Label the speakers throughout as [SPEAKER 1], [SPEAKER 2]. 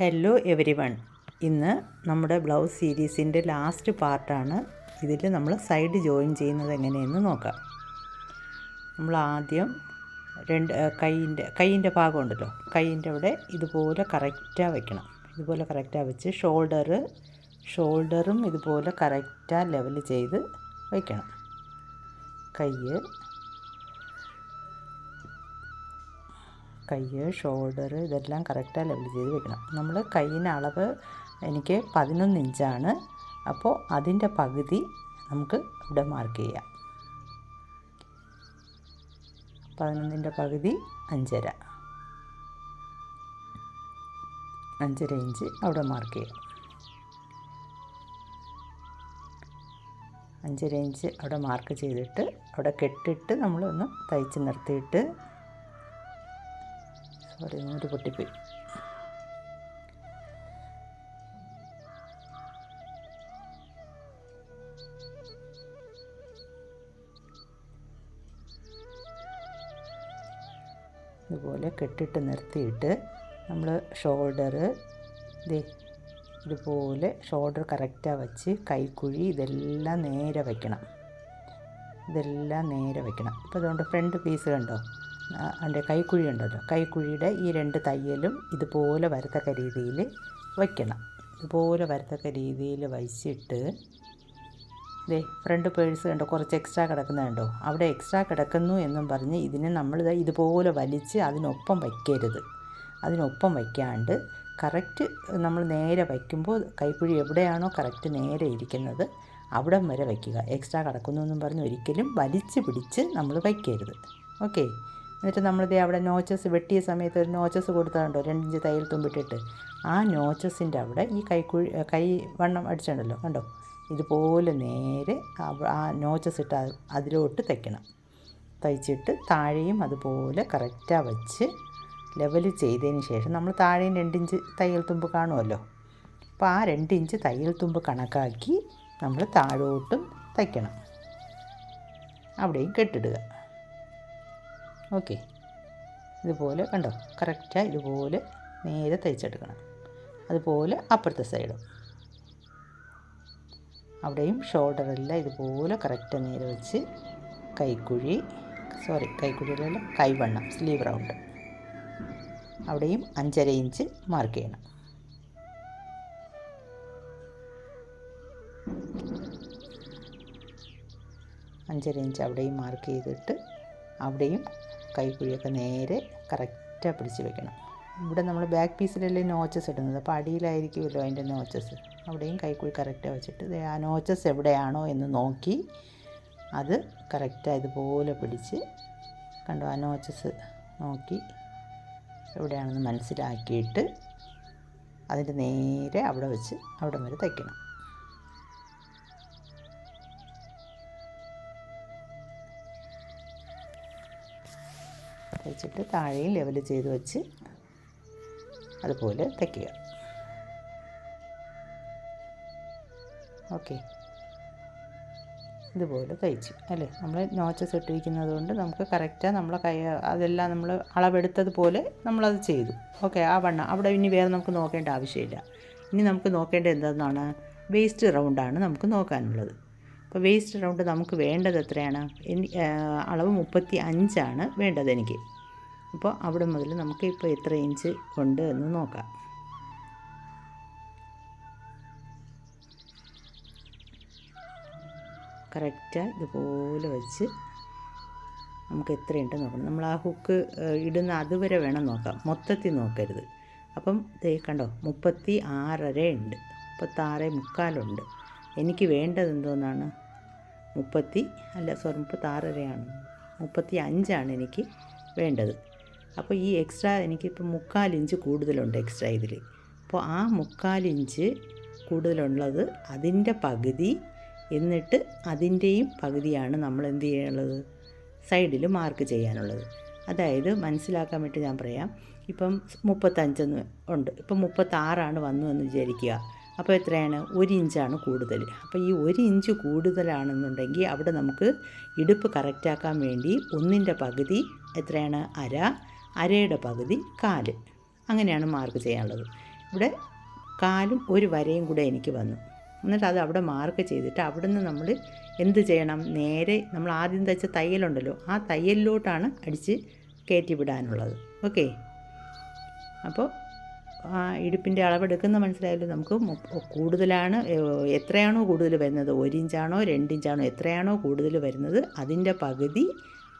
[SPEAKER 1] Hello every one ഇന്ന് നമ്മുടെ blouse സീരീസിന്റെ ലാസ്റ്റ് പാർട്ടാണ് ഇതിൽ നമ്മൾ സൈഡ് ജോയിൻ ചെയ്യുന്നത് എങ്ങനെയെന്ന് നോക്കാം. നമ്മൾ ആദ്യം രണ്ട് കൈയിന്റെ കൈയിന്റെ ഭാഗമുണ്ടല്ലോ കൈയിന്റെ അവിടെ ഇതുപോലെ കറക്റ്റാ വെക്കണം. ഇതുപോലെ കറക്റ്റാ വെച്ച് ഷോൾഡർ ഷോൾഡറും ഇതുപോലെ കറക്റ്റാ ലെവൽ ചെയ്ത് വയ്ക്കണം കൈ കൈ ഷോൾഡർ ഇതെല്ലാം കറക്റ്റായി ലെവൽ ചെയ്ത് വെക്കണം. നമ്മൾ കൈയിന് അളവ് എനിക്ക് പതിനൊന്ന് ഇഞ്ചാണ് അപ്പോൾ അതിന്റെ പകുതി നമുക്ക് ഇവിടെ മാർക്ക് ചെയ്യാം. പതിനൊന്നിന്റെ പകുതി അഞ്ചര. അഞ്ചര ഇഞ്ച് അവിടെ മാർക്ക് ചെയ്യാം. അഞ്ചര ഇഞ്ച് അവിടെ മാർക്ക് ചെയ്തിട്ട് അവിടെ കെട്ടിട്ട് നമ്മളൊന്ന് തയ്ച്ച് നിർത്തിയിട്ട് സോറി നൂൽ പൊട്ടിപ്പോയി. ഇതുപോലെ കെട്ടിട്ട് നിർത്തിയിട്ട് നമ്മൾ ഷോൾഡർ ദേ ഇതുപോലെ ഷോൾഡർ കറക്റ്റാக വെച്ച് കൈക്കുഴി ഇതെല്ലാം നേരെ വയ്ക്കണം ഇതെല്ലാം നേരെ വയ്ക്കണം ഇപ്പോൾ അതുകൊണ്ട് ഫ്രണ്ട് പീസ് കണ്ടോ? അതിന്റെ കൈക്കുഴി ഉണ്ടല്ലോ. കൈക്കുഴിയുടെ ഈ രണ്ട് തയ്യലും ഇതുപോലെ വരത്തക്ക രീതിയിൽ വയ്ക്കണം. ഇതുപോലെ വരത്തക്ക രീതിയിൽ വയ്ച്ചിട്ട് ദേ ഫ്രണ്ട് പേഴ്സ് കണ്ടോ കുറച്ച് എക്സ്ട്രാ കിടക്കുന്നത് കണ്ടോ? അവിടെ എക്സ്ട്രാ കിടക്കുന്നു എന്നും പറഞ്ഞ് ഇതിനെ നമ്മൾ ഇതുപോലെ വലിച്ച് അതിനൊപ്പം വയ്ക്കരുത്. അതിനൊപ്പം വയ്ക്കാണ്ട് കറക്റ്റ് നമ്മൾ നേരെ വയ്ക്കുമ്പോൾ കൈക്കുഴി എവിടെയാണോ കറക്റ്റ് നേരെ ഇരിക്കുന്നത് അവിടം വരെ വയ്ക്കുക. എക്സ്ട്രാ കിടക്കുന്നു എന്നും പറഞ്ഞ് ഒരിക്കലും വലിച്ച് പിടിച്ച് നമ്മൾ വയ്ക്കരുത്. ഓക്കെ എന്നിട്ട് നമ്മളിത് അവിടെ നോച്ചസ് വെട്ടിയ സമയത്ത് ഒരു നോച്ചസ് കൊടുത്താണ്ടോ രണ്ടിഞ്ച് തയ്യൽ തുമ്പിട്ടിട്ട്. ആ നോച്ചസിന്റെ അവിടെ ഈ കൈക്കുഴി കൈ വണ്ണം അടിച്ചിട്ടുണ്ടല്ലോ കണ്ടോ? ഇതുപോലെ നേരെ ആ നോച്ചസ് ഇട്ട് അതിലോട്ട് തയ്ക്കണം. തയ്ച്ചിട്ട് താഴെയും അതുപോലെ കറക്റ്റാ വച്ച് ലെവൽ ചെയ്തതിന് ശേഷം നമ്മൾ താഴെയും രണ്ടിഞ്ച് തയ്യൽ തുമ്പ് കാണുമല്ലോ? അപ്പോൾ ആ രണ്ടിഞ്ച് തയ്യൽ തുമ്പ് കണക്കാക്കി നമ്മൾ താഴോട്ടും തയ്ക്കണം. അവിടെയും കെട്ടിടുക. ഓക്കെ. ഇതുപോലെ കണ്ടോ? കറക്റ്റായി ഇതുപോലെ നേരെ തയ്ച്ചെടുക്കണം. അതുപോലെ അപ്പുറത്തെ സൈഡും അവിടെയും ഷോൾഡറെല്ലാം ഇതുപോലെ കറക്റ്റ് നേരെ വെച്ച് കൈക്കുഴി സോറി കൈക്കുഴിയിലല്ല കൈവണ്ണം സ്ലീവ് റൗണ്ട് അവിടെയും അഞ്ചര ഇഞ്ച് മാർക്ക് ചെയ്യണം. അഞ്ചര ഇഞ്ച് അവിടെയും മാർക്ക് ചെയ്തിട്ട് അവിടെയും കൈക്കുഴിയൊക്കെ നേരെ കറക്റ്റായി പിടിച്ച് വെക്കണം. ഇവിടെ നമ്മൾ ബാക്ക് പീസിലല്ലേ നോച്ചസ് ഇടുന്നത്? അപ്പോൾ അടിയിലായിരിക്കുമല്ലോ അതിന്റെ നോച്ചസ് അവിടെയും കൈക്കുഴി കറക്റ്റായി വെച്ചിട്ട് ആ നോച്ചസ് എവിടെയാണോ എന്ന് നോക്കി അത് കറക്റ്റായി ഇതുപോലെ പിടിച്ച് കണ്ടോ ആ നോച്ചസ് നോക്കി എവിടെയാണെന്ന് മനസ്സിലാക്കിയിട്ട് അതിന്റെ നേരെ അവിടെ വെച്ച് അവിടെ വരെ തയ്ക്കണം. തയ്ച്ചിട്ട് താഴെയും ലെവൽ ചെയ്ത് വെച്ച് അതുപോലെ തയ്ക്കുക. ഓക്കെ ഇതുപോലെ തയ്ച്ചു അല്ലേ? നമ്മൾ നോച്ചസ് ഇട്ടിരിക്കുന്നത് കൊണ്ട് നമുക്ക് കറക്റ്റാണ് നമ്മളെ കൈ അതെല്ലാം നമ്മൾ അളവെടുത്തതുപോലെ നമ്മളത് ചെയ്തു. ഓക്കെ ആ വണ്ണം. അവിടെ ഇനി വേറെ നമുക്ക് നോക്കേണ്ട ആവശ്യമില്ല. ഇനി നമുക്ക് നോക്കേണ്ടത് എന്താണെന്നാണ്? വേസ്റ്റ് റൗണ്ടാണ് നമുക്ക് നോക്കാനുള്ളത്. അപ്പോൾ വേസ്റ്റ് റൗണ്ട് നമുക്ക് വേണ്ടത് എത്രയാണ്? അളവ് മുപ്പത്തി അഞ്ചാണ് വേണ്ടത് എനിക്ക്. അപ്പോൾ അവിടെ മുതൽ നമുക്ക് ഇപ്പോൾ എത്ര ഇഞ്ച് ഉണ്ട് എന്ന് നോക്കാം. കറക്റ്റായി ഇതുപോലെ വെച്ച് നമുക്ക് എത്രയുണ്ട് നോക്കണം. നമ്മൾ ആ ഹുക്ക് ഇടുന്ന അതുവരെ വേണം നോക്കാം. മൊത്തത്തിൽ നോക്കരുത്. അപ്പം ദേ കണ്ടോ മുപ്പത്തി ആറര ഉണ്ട്. മുപ്പത്താറ് മുക്കാലുണ്ട് എനിക്ക് വേണ്ടത് എന്തോന്നാണ്? മുപ്പത്തി അല്ല സോറി മുപ്പത്താറരയാണ്. മുപ്പത്തി അഞ്ചാണ് എനിക്ക് വേണ്ടത്. അപ്പോൾ ഈ എക്സ്ട്രാ എനിക്കിപ്പോൾ മുക്കാൽ ഇഞ്ച് കൂടുതലുണ്ട് എക്സ്ട്രാ ഇതിൽ. അപ്പോൾ ആ മുക്കാൽ ഇഞ്ച് കൂടുതലുള്ളത് അതിന്റെ പകുതി എന്നിട്ട് അതിന്റെയും പകുതിയാണ് നമ്മൾ എന്ത് ചെയ്യാനുള്ളത്? സൈഡിൽ മാർക്ക് ചെയ്യാനുള്ളത്. അതായത് മനസ്സിലാക്കാൻ വേണ്ടി ഞാൻ പറയാം. ഇപ്പം മുപ്പത്തഞ്ചെന്ന് ഉണ്ട്. ഇപ്പം മുപ്പത്താറാണ് വന്നു എന്ന് വിചാരിക്കുക. അപ്പോൾ എത്രയാണ്? ഒരു ഇഞ്ചാണ് കൂടുതൽ. അപ്പോൾ ഈ ഒരു ഇഞ്ച് കൂടുതലാണെന്നുണ്ടെങ്കിൽ അവിടെ നമുക്ക് ഇടുപ്പ് കറക്റ്റാക്കാൻ വേണ്ടി ഒന്നിന്റെ പകുതി എത്രയാണ്? അര. അരയുടെ പകുതി കാൽ. അങ്ങനെയാണ് മാർക്ക് ചെയ്യാനുള്ളത്. ഇവിടെ കാലും ഒരു വരയും കൂടെ എനിക്ക് വന്നു. എന്നിട്ട് അത് അവിടെ മാർക്ക് ചെയ്തിട്ട് അവിടുന്ന് നമ്മൾ എന്ത് ചെയ്യണം? നേരെ നമ്മൾ ആദ്യം തയ്ച്ച തയ്യലുണ്ടല്ലോ ആ തയ്യലിലോട്ടാണ് അടിച്ച് കയറ്റി വിടാനുള്ളത്. ഓക്കെ? അപ്പോൾ ഇടുപ്പിന്റെ അളവെടുക്കുന്ന മനസ്സിലായാലും നമുക്ക് കൂടുതലാണ് എത്രയാണോ കൂടുതൽ വരുന്നത്? ഒരു ഇഞ്ചാണോ രണ്ട് ഇഞ്ചാണോ എത്രയാണോ കൂടുതൽ വരുന്നത്? അതിന്റെ പകുതി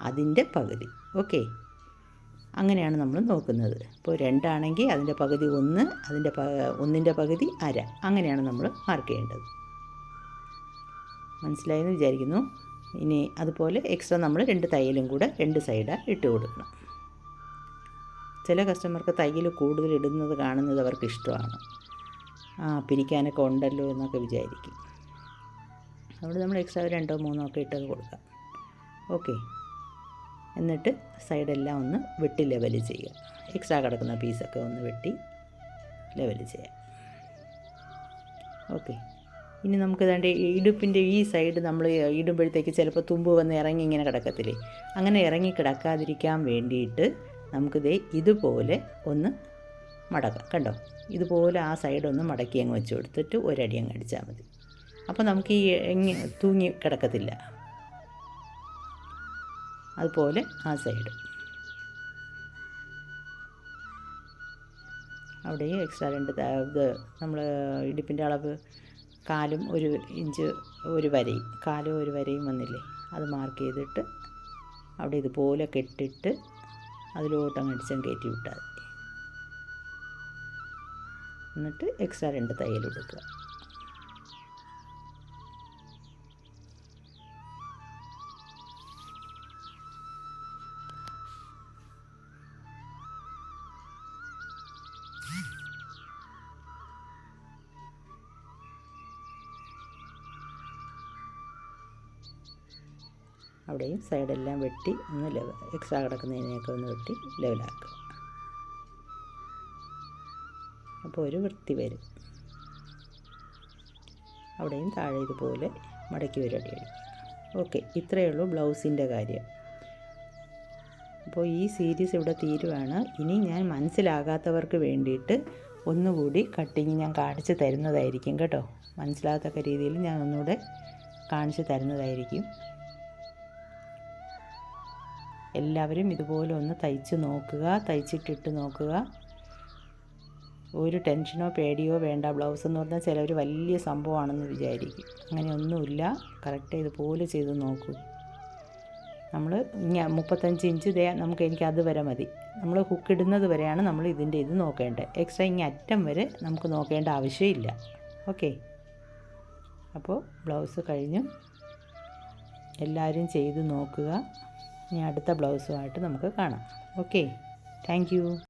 [SPEAKER 1] അതിന്റെ പകുതി. ഓക്കെ? അങ്ങനെയാണ് നമ്മൾ നോക്കുന്നത്. ഇപ്പോൾ രണ്ടാണെങ്കിൽ അതിന്റെ പകുതി ഒന്ന് അതിന്റെ പ ഒന്നിന്റെ പകുതി അര. അങ്ങനെയാണ് നമ്മൾ മാർക്ക് ചെയ്യേണ്ടത്. മനസ്സിലായെന്ന് വിചാരിക്കുന്നു? ഇനി അതുപോലെ എക്സ്ട്രാ നമ്മൾ രണ്ട് തയ്യലും കൂടെ രണ്ട് സൈഡാണ് ഇട്ട് കൊടുക്കണം. ചില കസ്റ്റമർക്ക് തയ്യൽ കൂടുതൽ ഇടുന്നത് കാണുന്നത് അവർക്ക് ഇഷ്ടമാണ്. ആ പിരിക്കാനൊക്കെ ഉണ്ടല്ലോ എന്നൊക്കെ വിചാരിക്കും. അതുകൊണ്ട് നമ്മൾ എക്സ്ട്രാ രണ്ടോ മൂന്നോ ഒക്കെ ഇട്ടത് കൊടുക്കാം. ഓക്കെ എന്നിട്ട് സൈഡെല്ലാം ഒന്ന് വെട്ടി ലെവൽ ചെയ്യുക. എക്സ്ട്രാ കിടക്കുന്ന പീസൊക്കെ ഒന്ന് വെട്ടി ലെവൽ ചെയ്യാം. ഓക്കെ ഇനി നമുക്ക് ഈ ഇടുപ്പിന്റെ ഈ സൈഡ് നമ്മൾ ഇടുമ്പോഴത്തേക്ക് ചിലപ്പോൾ തുമ്പ് വന്ന് ഇറങ്ങി ഇങ്ങനെ കിടക്കത്തില്ലേ? അങ്ങനെ ഇറങ്ങി കിടക്കാതിരിക്കാൻ വേണ്ടിയിട്ട് നമുക്ക് ദേ ഇതുപോലെ ഒന്ന് മടക്കാം. കണ്ടോ? ഇതുപോലെ ആ സൈഡ് ഒന്ന് മടക്കി അങ്ങ് വെച്ച് കൊടുത്തിട്ട് ഒരടി അങ്ങ് അടിച്ചാൽ മതി. അപ്പോൾ നമുക്ക് ഈ എങ്ങ തൂങ്ങി കിടക്കത്തില്ല. അതുപോലെ ആ സൈഡ് അവിടെയും എക്സ്ട്രാ രണ്ട് ഇത് നമ്മൾ ഇടുപ്പിന്റെ അളവ് കാലും ഒരു ഇഞ്ച് ഒരു വരയും. കാലും ഒരു വരയും വന്നില്ലേ? അത് മാർക്ക് ചെയ്തിട്ട് അവിടെ ഇതുപോലെ കെട്ടിട്ട് അതിലോട്ട് അങ്ങ് അടിച്ചങ്ങ് കയറ്റി വിട്ടാൽ മതി. എന്നിട്ട് എക്സ്ട്രാ രണ്ട് തയ്യൽ കൊടുക്കുക അവിടെയും സൈഡെല്ലാം വെട്ടി ഒന്ന് ലെവൽ എക്സ്ട്രാ കിടക്കുന്നതിനെയൊക്കെ ഒന്ന് വെട്ടി ലെവലാക്കുക. അപ്പോൾ ഒരു വൃത്തി വരും. അവിടെയും താഴെ ഇതുപോലെ മടക്കി ഒരു അടി ഓക്കെ ഇത്രയേ ഉള്ളൂ ബ്ലൗസിന്റെ കാര്യം. അപ്പോൾ ഈ സീരീസ് ഇവിടെ തീരുവാണ്. ഇനി ഞാൻ മനസ്സിലാകാത്തവർക്ക് വേണ്ടിയിട്ട് ഒന്നുകൂടി കട്ടിങ് ഞാൻ കാണിച്ച് തരുന്നതായിരിക്കും കേട്ടോ. മനസ്സിലാകത്തക്ക രീതിയിൽ ഞാൻ ഒന്നുകൂടെ കാണിച്ച് തരുന്നതായിരിക്കും. എല്ലാവരും ഇതുപോലെ ഒന്ന് തയ്ച്ച് നോക്കുക തയ്ച്ചിട്ടിട്ട് നോക്കുക. ഒരു ടെൻഷനോ പേടിയോ വേണ്ട. ബ്ലൗസ് എന്ന് പറഞ്ഞാൽ ചിലർ വലിയ സംഭവമാണെന്ന് വിചാരിക്കും. അങ്ങനെയൊന്നുമില്ല. കറക്റ്റ് ഇതുപോലെ ചെയ്ത് നോക്കൂ. നമ്മൾ മുപ്പത്തഞ്ച് ഇഞ്ച് നമുക്ക് എനിക്ക് അത് വരെ മതി. നമ്മൾ ഹുക്ക് ഇടുന്നത് വരെയാണ് നമ്മൾ ഇതിന്റെ ഇത് നോക്കേണ്ടത്. എക്സ്ട്രാ ഇങ്ങനെ അറ്റം വരെ നമുക്ക് നോക്കേണ്ട ആവശ്യമില്ല. ഓക്കെ അപ്പോൾ ബ്ലൗസ് കഴിഞ്ഞു. എല്ലാവരും ചെയ്ത് നോക്കുക. ഇനി അടുത്ത ബ്ലൗസുമായിട്ട് നമുക്ക് കാണാം. ഓക്കെ. താങ്ക്